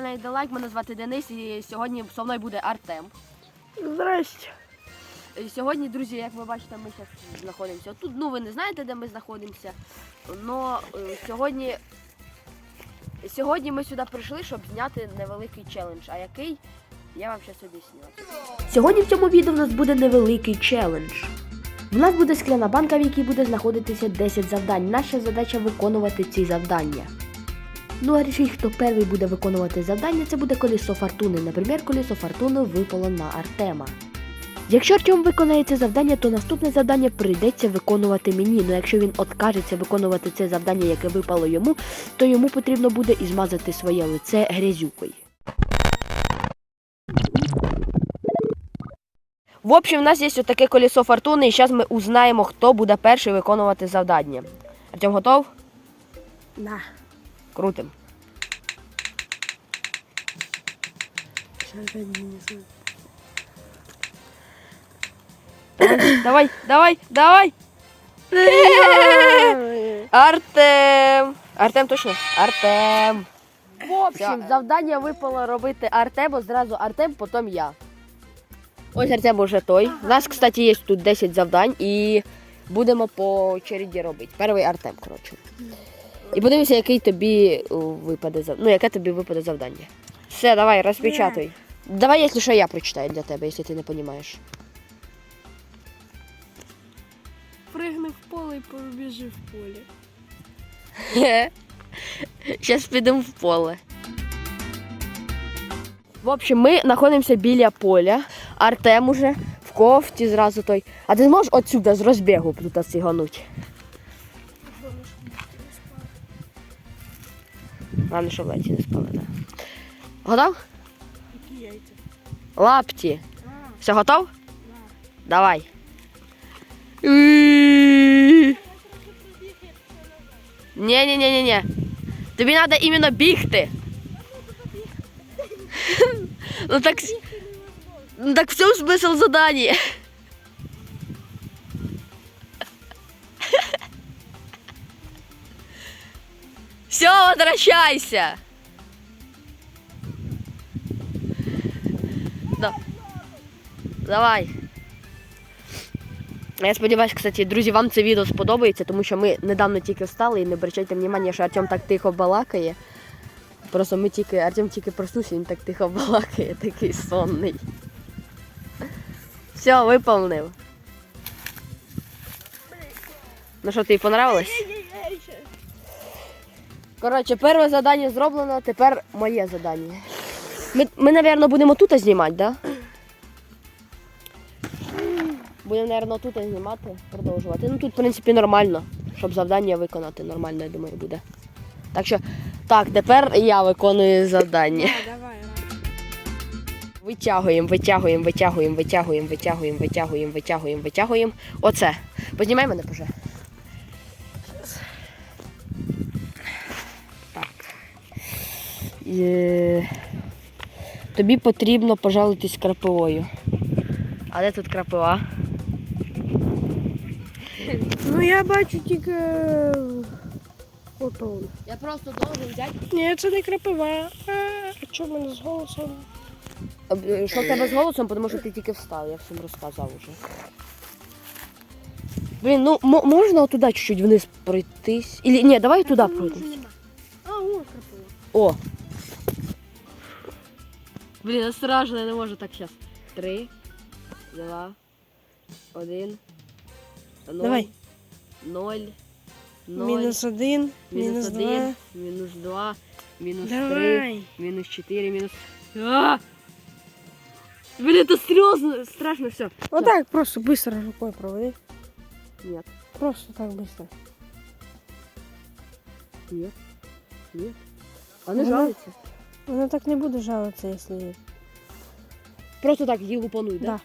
каналі Делайк. Мене звати Денис і сьогодні зі мною буде Артем. Здрасте. І Сьогодні, друзі, як ви бачите, ми зараз знаходимося тут. Ну, ви не знаєте, де ми знаходимося. Но е, сьогодні, сьогодні ми сюди прийшли, щоб зняти невеликий челендж. А який? Я вам зараз об'ясню. Сьогодні в цьому відео у нас буде невеликий челендж. У нас буде скляна банка, в якій буде знаходитися 10 завдань. Наша задача виконувати ці завдання. Ну а рішить, хто перший буде виконувати завдання, це буде колесо фортуни. Наприклад, колесо фортуни випало на Артема. Якщо Артем виконає це завдання, то наступне завдання прийдеться виконувати мені. Ну якщо він откажеться виконувати це завдання, яке випало йому, то йому потрібно буде і змазати своє лице грязюкою. В общем, у нас є таке колесо фортуни, і зараз ми узнаємо, хто буде перший виконувати завдання. Артем готов? Да. Крутим. Сейчас не знаю. Давай, давай, давай! Артем! Артем точно? Артем! В общем, завдання випало робити Артему, зразу Артем, потім я. Ось Артем уже той. У нас, кстати, є тут 10 завдань і будемо по череді робити. Перший Артем, коротше. І подивимося, який тобі випаде зав... Ну, яке тобі випаде завдання. Все, давай, розпечатай. Давай, якщо що, я прочитаю для тебе, якщо ти не розумієш. Пригни в поле і побіжи в полі. Зараз підемо в поле. В общем, ми знаходимося біля поля. Артем уже в кофті зразу той. А ти зможеш отсюди з розбігу тут сігануть? Главное, щоб леті не спали, так. Готов? Які яйця? Лапті. Все готов? Давай. Ні-ні-ні-ні. Тобі треба іменно бігти. Ну так. Ну так в цьому смисл задання. Все, возвращайся. Давай. Я сподіваюся, кстати, друзі, вам це відео сподобається, тому що ми недавно тільки встали і не обращайте внимання, що Артем так тихо балакає. Просто ми тільки, Артем тільки проснувся, він так тихо балакає, такий сонний. Все, виповнив. Ну що, тобі понравилось? Коротше, перше завдання зроблено, тепер моє завдання. Ми, ми напевно, будемо тут знімати, так? Да? Будемо, напевно, тут знімати, продовжувати. Ну тут, в принципі, нормально, щоб завдання виконати. Нормально, я думаю, буде. Так що, так, тепер я виконую завдання. давай. Витягуємо, витягуємо, витягуємо, витягуємо, витягуємо, витягуємо, витягуємо, витягуємо. Оце. Познімай мене, поже. Так. Е, Тобі потрібно пожалитись крапивою. А де тут крапива? Ну я бачу тільки. Ото. Я просто должен взяти. Ні, це не крапива. А, а в мене з голосом? Е, Що в тебе з голосом, тому що ти тільки встав, я всім розказав уже. Блін, ну м- можна туди чуть-чуть вниз пройтись? Ілі, ні, давай туди пройдемось. А, о, крапива. О! Блін, страшно, я не можу так зараз. Три, два, один. Ноль, Давай. Ноль. Ноль. Мінус один, мінус мінус один, два. мінус два, мінус три, Давай. мінус чотири, мінус. А! Блін, це серйозно, страшно все. Вот так просто быстро рукой проводи. Нет, Просто так быстро. нет, нет. А не Ага. жалується. Воно так не буде жалитися, якщо... Просто так її лупануй, да? Да.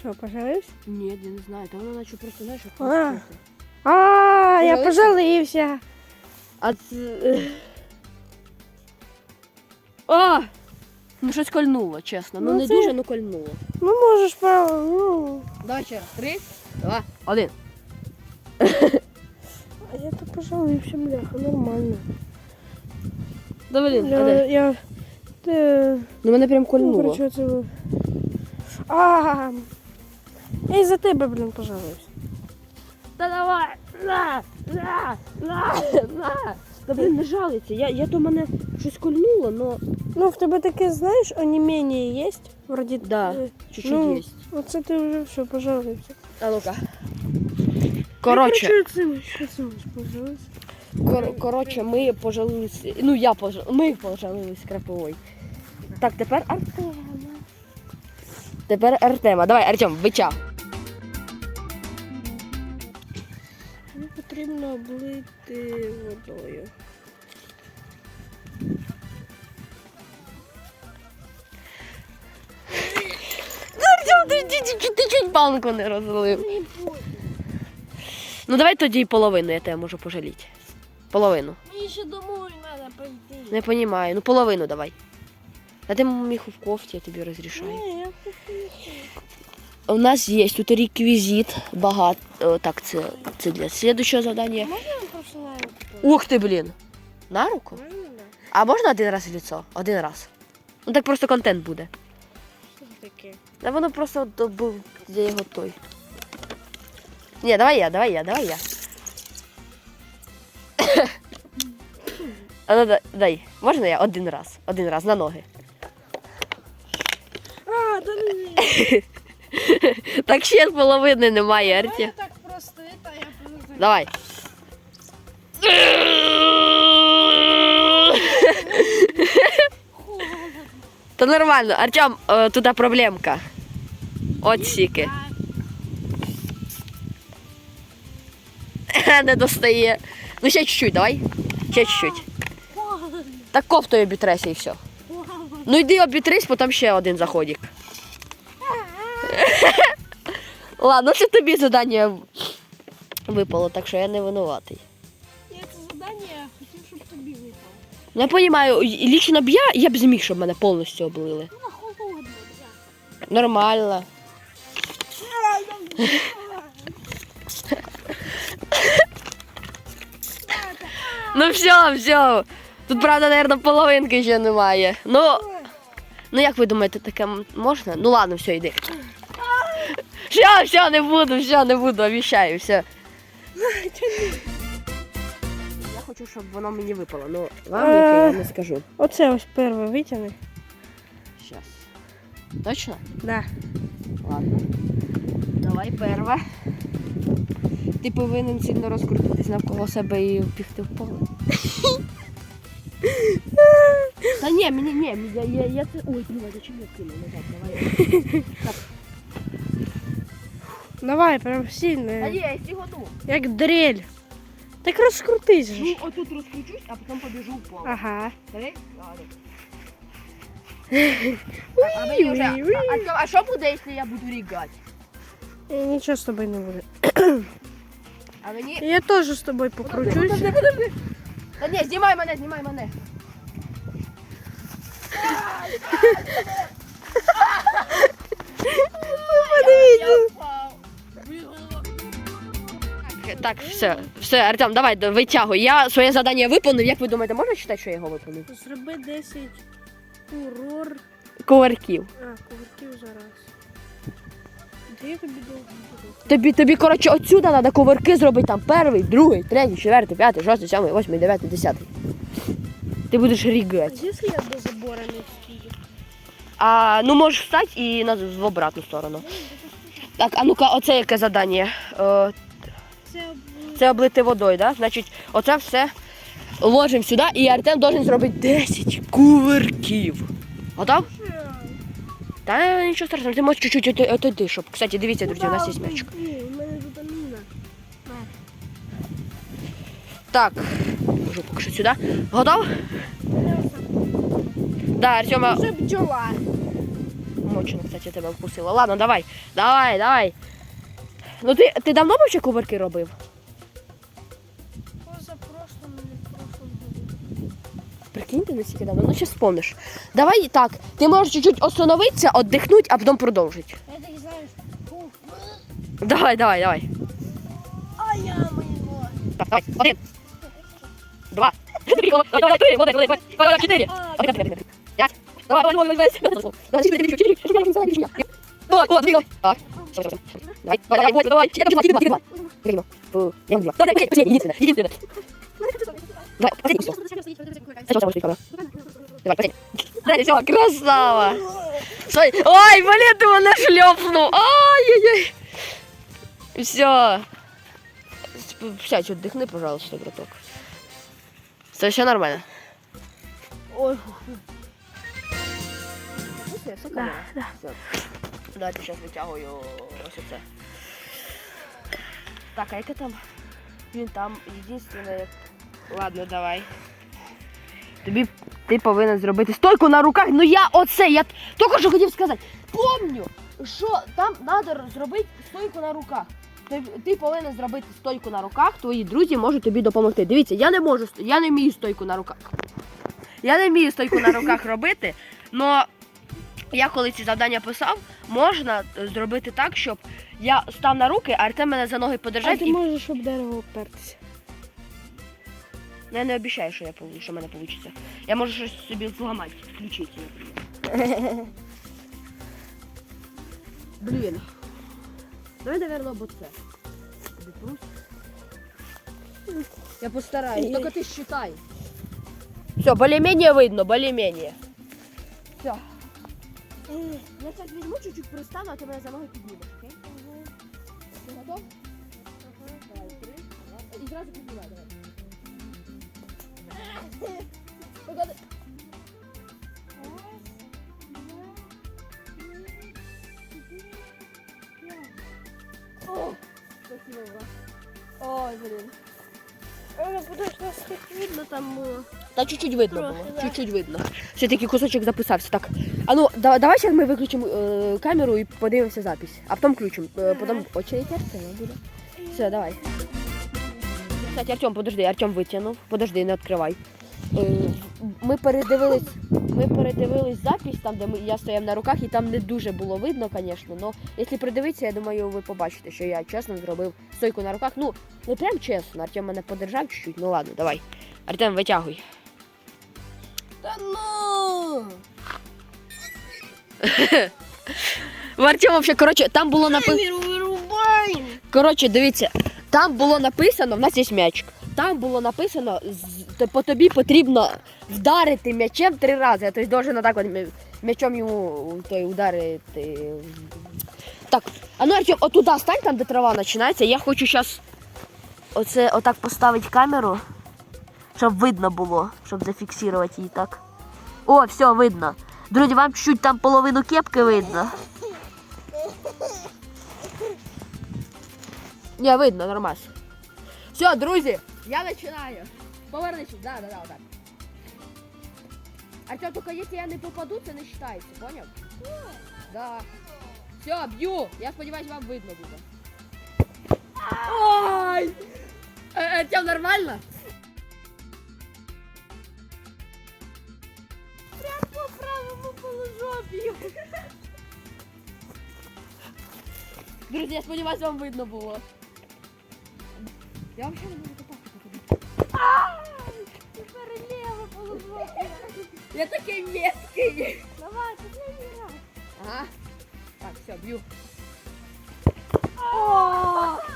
Що, пожалився? Ні, я не знаю, там вона наче просто знаєш, як А. розкрити. А, я Пожалився? пожалився. А це... А! Ну щось кольнуло, чесно. Ну, Ну, не це- дуже, ну кольнуло. Ну можеш право. Ну. Давай ще раз. Три, два, один. А я то пожалився, бляха, нормально. Да блін, Я, я, ти, Ну мене прям ну, кольнуло. короче, це... ви- А, я і за тебе, блін, пожалився. Та давай! На! На! На! На! Та блін, не жалиться. Я, я то мене щось кольнуло, но Ну, в тебе таке, знаєш, онімення є? Вроді, Да. е, чуть-чуть Ну, є. Оце ти вже все, пожалився. А ну-ка. Коротше, Я, що кор- коротше, ми пожалились. Ну я пожал, ми пожалились краповой. Так, тепер Артема. Тепер Артема. Давай, Артем, бича. Потрібно облити водою. Ти, чуть банку не розлив. Ну давай тоді і половину, я тебе можу пожаліти. Половину. Мені ще домой треба пойти. Не понімаю. Ну половину давай. А ти міг в кофті, я тобі розрішаю. Ні, я У нас є тут реквізит багато. О, Так, це, це для слідчого завдання. Ух ти, блін. На руку? А можна один раз в лицо? Один раз. Ну так просто контент буде. Що це таке? Та воно просто був я його той. Ні, давай я, давай я, давай я. А ну дай. Можна я один раз? Один раз на ноги. А, да ні. Так ще половини немає, Арті. Я так просто, это я просто... Давай. Та нормально, Артем, е, тут проблемка. От сіки. Не достає. Ну ще чуть-чуть, давай. Ще чуть-чуть. Так кофтою обітрися і все. Ну йди обітрись, потім ще один заходик. Ладно, це тобі завдання випало, так що я не винуватий. Я це задання хотів, щоб тобі випало. Ну я розумію, лічно б я, я б зміг, щоб мене повністю облили. Ну, холодно. Нормально. Ну все, все. Тут, правда, наверное, половинки ще немає. Ну, ну як ви думаєте, таке можна? Ну ладно, все, йди. Все, все, не буду, все, не буду, обіцяю, все. Я хочу, щоб воно мені випало, ну вам яке я не скажу. Оце ось перше витягни. Сейчас. Точно? Да. Ладно. Давай перше. Ти повинен сильно розкрутитись навколо себе і впігти в поле. Та ні, мені ні, я, я, я це. Ой, блін, зачем я кинув назад? Давай. Давай, прям сильно. ні, я стігону. Як дрель. Так розкрутись же. Ну, отут розкручусь, а потім побіжу в. Ага. Ладно. А, а, мені вже, а, а, що- а що буде, якщо я буду рігати? І Нічого з тобою не буде. А мені. Я теж з тобою покручусь. Подожди, подожди. Та ні, знімай мене, знімай мене. Так, все, все, Артем, давай, д- витягуй. Я своє завдання виконав. Як ви думаєте, можна читати, що я його виконав? Зроби 10 курор. Кувырків. А, кувырків зараз. Де я тобі довго буду? Тобі, тобі, коротше, отсюди треба кувырки зробити там перший, другий, третій, четвертий, п'ятий, шостий, сьомий, восьмий, дев'ятий, десятий. Ти будеш рігати. А якщо я до забора не встаю? А, ну можеш встати і на, в обратну сторону. Так, а ну-ка, оце яке завдання? Е, це облити водою, да? Значить, оце все ложимо сюди і Артем должен зробити 10 кувырків. Готов? Та нічого страшного, ти можеш чуть-чуть отойти, щоб. Кстати, дивіться, друзі, у нас є м'ячик. Так, можу поки що сюди. Готов? Да, Артема Вже бджола. мочено, кстати, тебе вкусила. Ладно, давай, давай, давай. Ну ти, ти давно ще кувырки робив? Позапрошлому. Прикинь, ти наскільки давно, ну ще вспомниш. Давай так, ти можеш чуть-чуть остановитися, віддихнути, а потім продовжити. Я так знаю. Давай, давай, давай. А я моего. Так, давай. Один. Два. Три. Три. Один, один, один. П'ять. Давай, давай, давай, давай. Давай, вот, двигай. Так. Давай, давай, давай, давай. Я побежала, ты давай, ты давай. Фу, я не Давай, давай, последний, единственное, единственное. Давай, последний кусок. А что самое что Давай, последний. Да, все, красава. Смотри, ой, блин, ты его нашлепнул. Ай-яй-яй. Все. Сядь, отдохни, пожалуйста, браток. Все, все нормально. Ой, да, да. Давайте зараз витягую ось оце. Так, а яке там? Він там єдине. Ладно, давай. Тобі ти повинен зробити стойку на руках. Ну я оце, я тільки що хотів сказати. Помню, що там треба зробити стойку на руках. Ти, ти повинен зробити стойку на руках, твої друзі можуть тобі допомогти. Дивіться, я не можу, я не вмію стойку на руках. Я не вмію стойку на руках робити, але я коли ці завдання писав, можна е, зробити так, щоб я став на руки, а Артем мене за ноги подержав. А ти і можеш об дерево опертися. Ну, я не обіцяю, що я що в мене вийде. Я можу щось собі зламати, включити. наприклад. Блін. Давай, наверное, об. Тобі прусь. Я постараюсь, тільки ти считай. Все, более-менее видно, более-менее. Все. Я зараз візьму чуть-чуть пристану, а ти мене за ноги піднімеш, окей? Ти готов? Давай, три, два, і зразу піднімай, давай. Погоди. О, спасибо, Влад. Ой, блин. Але будеш нас так видно там було. Та чуть-чуть видно Трохи, було. да. Чуть-чуть видно. Все таки кусочок записався. Так. А ну, да, давай зараз ми виключимо е, камеру і подивимося запись. А потім включимо. Е, потім очередь Артема буде. Все, давай. Кстати, Артем, подожди, Артем витягнув. Подожди, не відкривай. Е, ми передивились, ми передивились запись там, де ми, я стояв на руках, і там не дуже було видно, звісно. Но якщо придивитися, я думаю, ви побачите, що я чесно зробив стойку на руках. Ну, не прям чесно. Артем мене подержав чуть-чуть. Ну ладно, давай. Артем, витягуй. Та ну! В Артема взагалі, коротше, там було написано. Коротше, дивіться, там було написано, в нас є м'ячик. Там було написано, по тобі потрібно вдарити м'ячем три рази. Тобто должен отак от м'ячом йому той ударити. Так, а ну Артем, отуда стань, там, де трава починається. Я хочу зараз оце отак поставити камеру, щоб видно було, щоб зафіксувати її так. О, все, видно. Друзі, вам чуть там половину кепки видно. Не, видно, нормас. Все, друзі, я починаю. Повернись, да, да, да, так. Артем, только если я не попаду, це не считається, понял? Да. Все, б'ю. Я сподіваюсь, вам видно буде. Ой! Е, Артем, нормально? По правому положопію. Друзі, я сподіваюсь, вам видно було. Я взагалі не можу Я такий меткий. Давай, последній раз. Ага. Так, все, б'ю. О!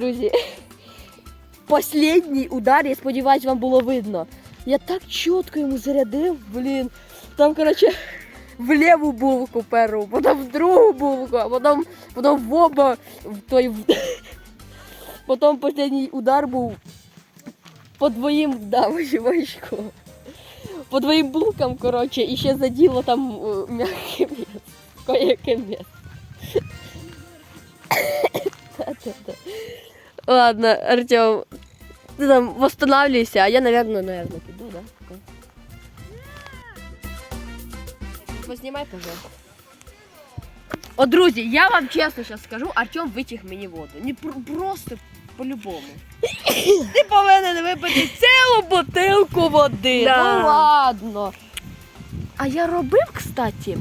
Друзі. Последній удар, я сподіваюсь, вам було видно. Я так чітко йому зарядив, блін. Там, короче, в ліву булку перу, потім в другу булку, а потім, потім в оба, в той. в- Потім останній удар був по твоїм да, чувачку. По твоїм булкам, коротше, і ще заділо там е, м'яке м'ясо. Кояке м'ясо. Ладно, Артем, ти там восстанавливайся, а я, наверное, наверное, піду, да? Познімай, пожалуйста. О, друзі, я вам чесно зараз скажу, Артем витяг мені воду. Не пр- просто по-любому. Ти повинен випити цілу бутилку води. Да. Ну ладно. А я робив, кстати,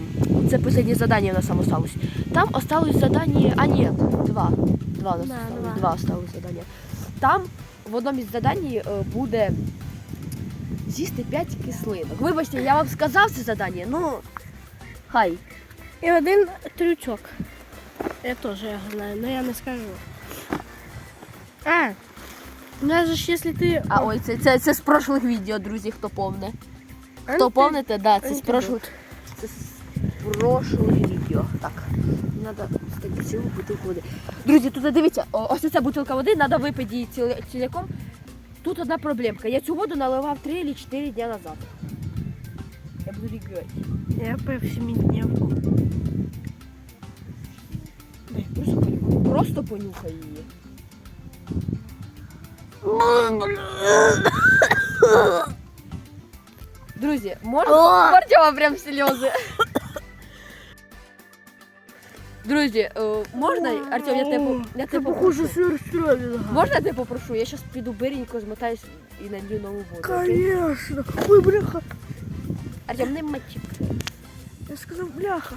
це останнє задання у нас осталось. Там осталось задання. А ні, два. Два нас осталось. два. Осталось задання. Там в одному із задань е, буде з'їсти 5 кислинок. Вибачте, я вам сказав це задання, ну. Хай. І один трючок. Я теж його знаю, але я не скажу. А, же ж, якщо ти... А ой, це, це, це з прошлих відео, друзі, хто помне. Хто Анти- помните, да, це з антидот. прошлих. Це з прошлих відео. Так. Надо стати цілу бутилку води. Друзі, тут дивіться, о- ось ця бутилка води, треба випити її ціл- ціляком. Тут одна проблемка. Я цю воду наливав 3 чи 4 дня назад. Я буду рігати. Я пив семидневку. Просто понюхай. Просто понюхай її. Друзі, можна О! У Артема прям сльози. Друзі, е, можна, Артем, я тебе, я тебе попрошу. сюрстрові. Можна я тебе попрошу? Я зараз піду биренько, змотаюсь і налью нову воду. окей? Конечно. Ой, бляха. Артем, не мочи. Я сказав бляха.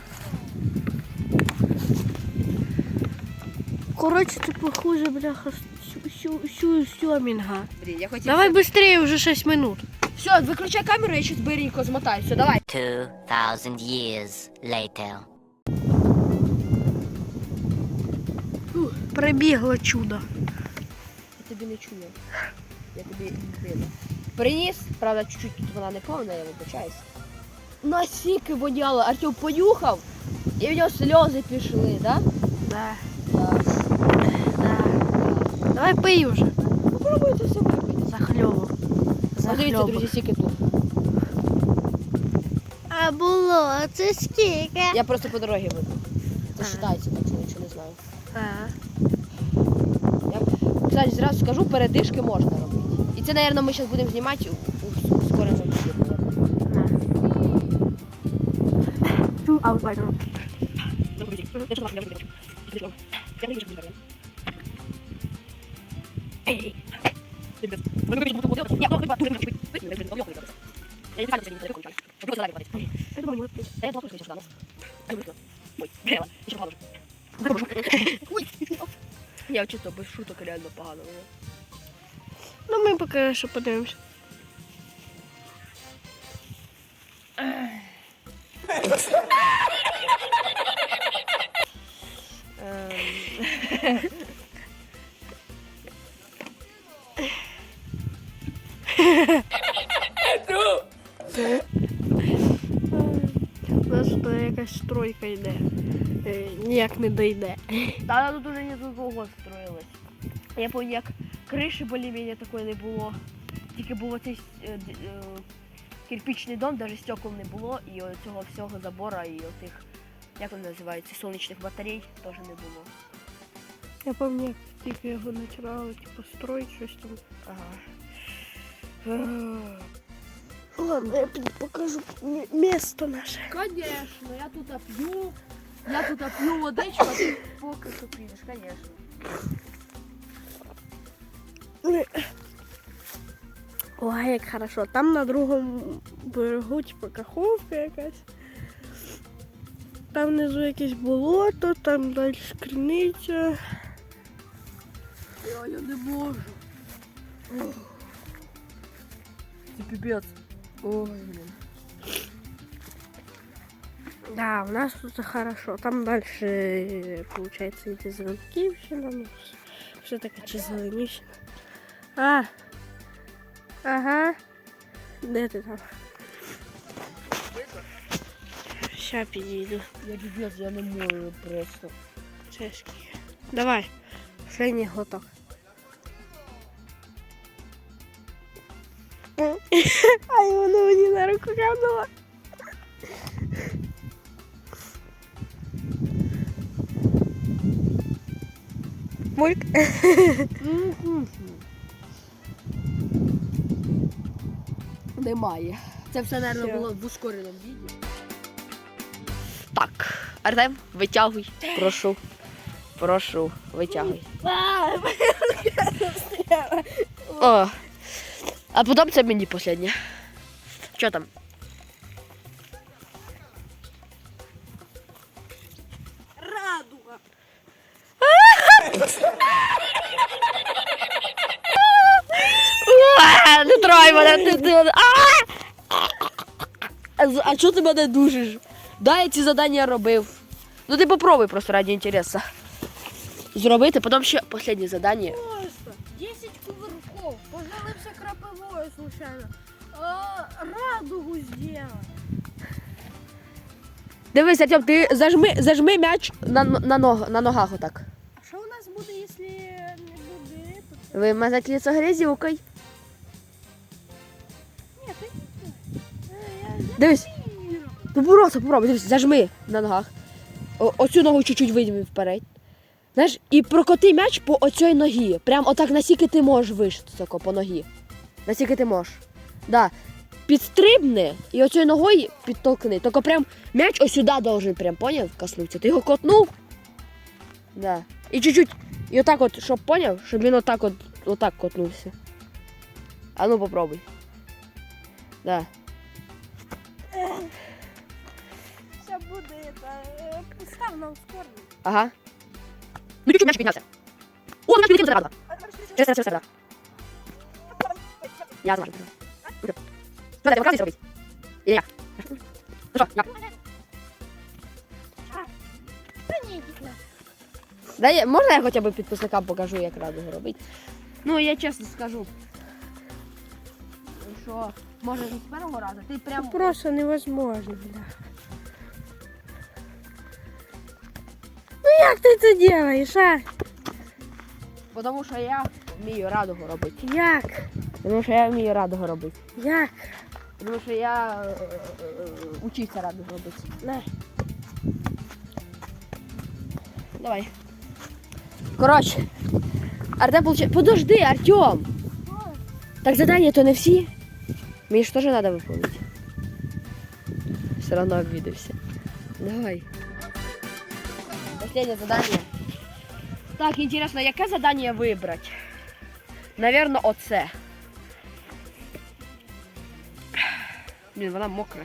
Коротше, ти похуже, бляха, всю сьомінга. Блін, я хотів... Давай быстрее, уже 6 минут. Все, виключай камеру, я щас биренько змотаюсь. Все, давай. 2,000 years later. Прибігло чудо. Я тобі не чую. Я тобі не видно. Приніс, правда, чуть-чуть тут вона не повна, я вибачаюсь. Насіки воняло, Артем понюхав, і в нього сльози пішли, да? Да. Да. Да. Давай пий уже. Попробуйте все випити. Захльобу. Подивіться, друзі, скільки тут. А було це скільки? Я просто по дорозі випив. Це вважається, так що нічого не знаю. А. Я, кстати, зразу скажу, передишки можна робити. І це, мабуть, ми зараз будемо знімати у, у скорому відео. Two hours later. Ей. Я думаю, Я чисто без шуток реально погано. було. Ну ми поки що подивимося. Ем, У нас тут якась стройка йде. Е, Ніяк не дойде. Та тут уже не довго строїлась. Я пам'ятаю, як криші більш-менш такої не було. Тільки був оцей е, е, кирпічний дом, навіть стекол не було, і цього всього забора, і отих, як вони називаються, сонячних батарей теж не було. Я пам'ятаю, як тільки його починали типу, строїти щось там. Ага. Ладно, я покажу місто наше. Конечно, я тут п'ю. Я тут п'ю водичку, а ти поки що п'єш, конечно. Ой, як хорошо. Там на другому берегу, типу, каховка якась. Там внизу якесь болото, там далі криниця. Я, я не можу. Це піпець. Ой, блін. Да, у нас тут хорошо. Там дальше, получается, эти Зеленківщина, ну, все таке чи Зеленівщина. А, ага. Де ти там? Ща підійду. Я піпець, я не можу просто. Чешки. Давай. Ще глоток. Ай, воно мені на руку капнуло. Мульк. Немає. Це все, мабуть, було в ускореному відео. Так. Артем, витягуй. Прошу. Прошу, витягуй. О. А потім це мені останнє. Що там? А чого ти мене душиш? Да, я ці завдання робив. Ну ти попробуй просто раді інтересу. Зробити, потім ще останнє завдання. Просто 10 кувырков. Пожалуйся крапивою случайно. А, радугу сделать. Дивись, Артем, ти зажми, зажми м'яч на, на, ног, на ногах отак. А що у нас буде, якщо не буде этот? Вимазати лицо Дивись, вірю. ну попробуй, дивись, зажми на ногах. О, оцю ногу чуть-чуть вийми вперед. Знаєш, і прокоти м'яч по оцій ногі. Прям отак наскільки ти можеш вийшти по ногі. Наскільки ти можеш. Да. Підстрибни і оцею ногою підтолкни. Тільки прям м'яч ось сюди должен прям, поняв, коснутися. Ти його котнув. Да. І чуть-чуть. І отак от, щоб поняв, щоб він отак от, отак котнувся. А ну попробуй. Да. Це буде это, е, постав на ускорення. Ага. Ну чуть-чуть м'яч піднявся. О, м'яч піднявся зразу. Через це, через це, да. Я зможу. Що ти показуєш робити? Или як? Ну що, як? Дай, можна я хоча б підписникам покажу, як радугу робити? Ну, я чесно скажу. Що, може з першого разу? Ти прям... Просто невозможно, бля. Ну як ти це робиш, а? Тому що я вмію радугу робити. Як? Тому що я вмію радугу робити. Як? Тому що я е, е, е, учився радугу робити. На. Давай. Коротше. Артем получає. Подожди, Артем! Так задання то не всі. Мені ж теж треба виконувати. Все одно обідався. Давай. Последнее задание. Так, интересно, яке задание вибрати? Наверно, оце. Блін, вона мокра.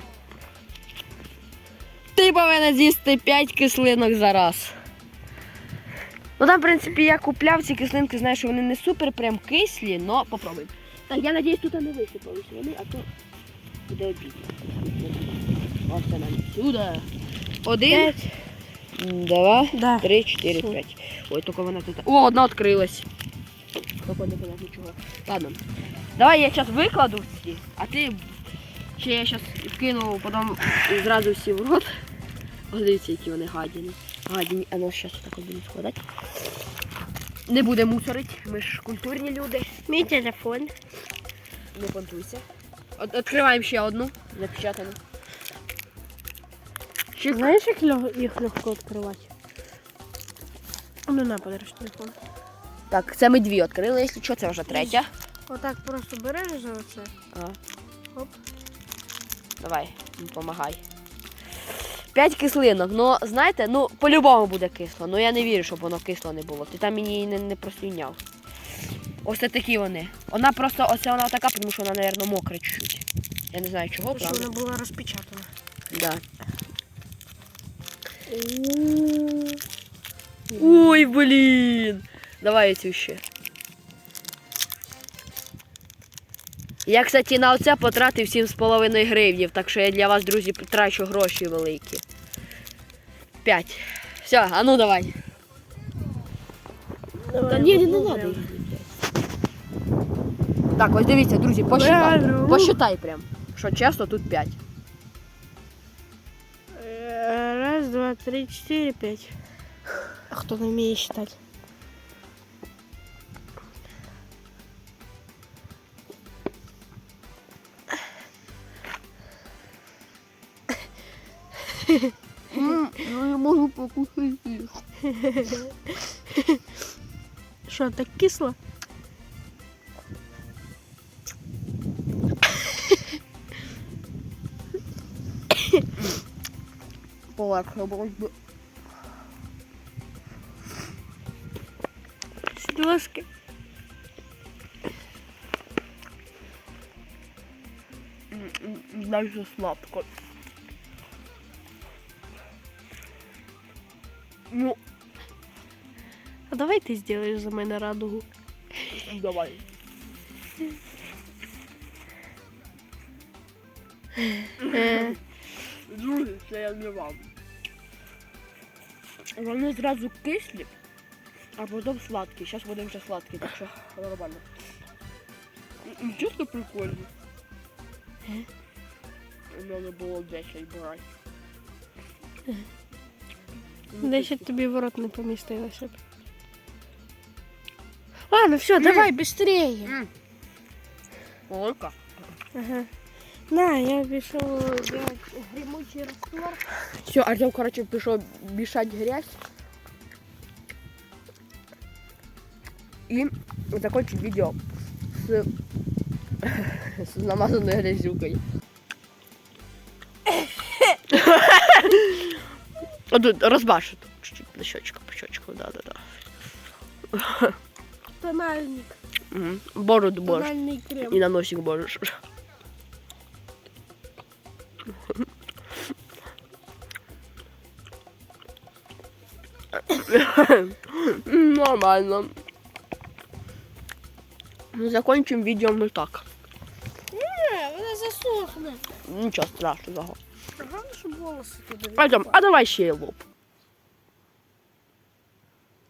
Ти повинен з'їсти 5 кислинок за раз. Ну там, в принципі, я купляв ці кислинки, знаю, що вони не супер прям кислі, но попробуємо. Так, я надіюсь, тут не висипались вони, а то буде обідно. Ось нам сюди. Один, два, Да. три, чотири, п'ять. Ой, тільки вона тут. О, одна відкрилась. Тільки не понятно чого. Ладно. Давай я зараз викладу всі, а ти ще я зараз вкину потім зразу всі в рот. Ось дивіться, які вони гадіні. Гадіні, а ну зараз так будемо складати. Не буде мусорити, ми ж культурні люди. Мій телефон. Не понтуйся. От, відкриваємо ще одну запечатану. Чик. Знаєш, як їх легко відкривати? Ну на, подержи телефон. Так, це ми дві відкрили, якщо що, це вже третя. Отак просто береш за оце. Ага. Оп. Давай, допомагай. П'ять кислинок. Ну, знаєте, ну, по-любому буде кисло. Ну я не вірю, щоб воно кисло не було. Ти там мені її не, не прослюняв. Ось це такі вони. Вона просто, оце вона така, тому що вона, мабуть, мокра чуть-чуть. Я не знаю чого, правда. вона була розпечатана. Да. Ой, блін. Давай цю ще. Я, кстати, на оце потратив 7,5 гривнів, так що я для вас, друзі, трачу гроші великі. П'ять. Все, а ну давай. Та ні, не, не треба. Так, ось дивіться, друзі, посчитай. Посчитай прям. Що чесно, тут 5. Е, Раз, два, три, чотири, п'ять. А хто не вміє считати? Ну, Я можу покусити. Що, так кисло? Полегше боротьби. Сідоски. Дальше сладко. Ну, А давай ти зробиш за мене радугу. давай. Е, Друзі, це я не вам. Вони зразу кислі, а потім сладкі. Зараз будемо вже сладкі, так що нормально. М, Чесно прикольно. У мене було 10 брати. Десять тобі в рот не помістилося б. Ладно, все, давай быстрее. Велика. Ага. На, я пішов делать гремучий раствор. Все, Артем, короче, пішов мішати грязь. І закончить відео з, з намазаною грязюкою. А тут чуть-чуть на щечку, по щечку, да-да-да. Тональник. Угу. Бороду можеш. Тональний крем. І на носик можеш. М, Нормально. Ну, Закончим видео мы так. Не, вона засохне. Нічого страшного. Головне, щоб волоси туди. Артем, а давай ще лоб.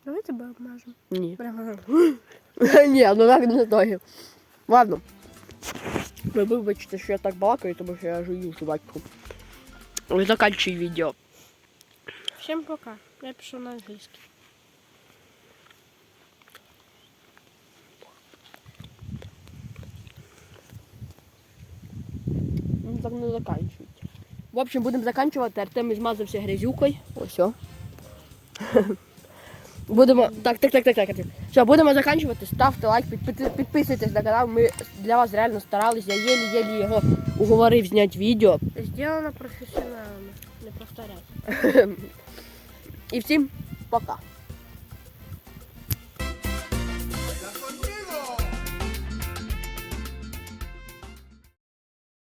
Давай тебе обмажемо. Ні. Прямо. Ні, ну так не стоїть. Ладно. Ви вибачте, що я так балакаю, тому що я жую жвачку. Заканчуй відео. Всім пока. Я пішов на англійський. Ну так не заканчують. В общем, будемо заканчувати. Артем змазався грязюкою. Ось. о. Будемо. Так, так, так, так, так. Все, будемо заканчувати. Ставте лайк, підписуйтесь на канал. Ми для вас реально старались. Я єлі-єлі його уговорив зняти відео. Сделано професіоналами. Не повторяйте. І всім пока.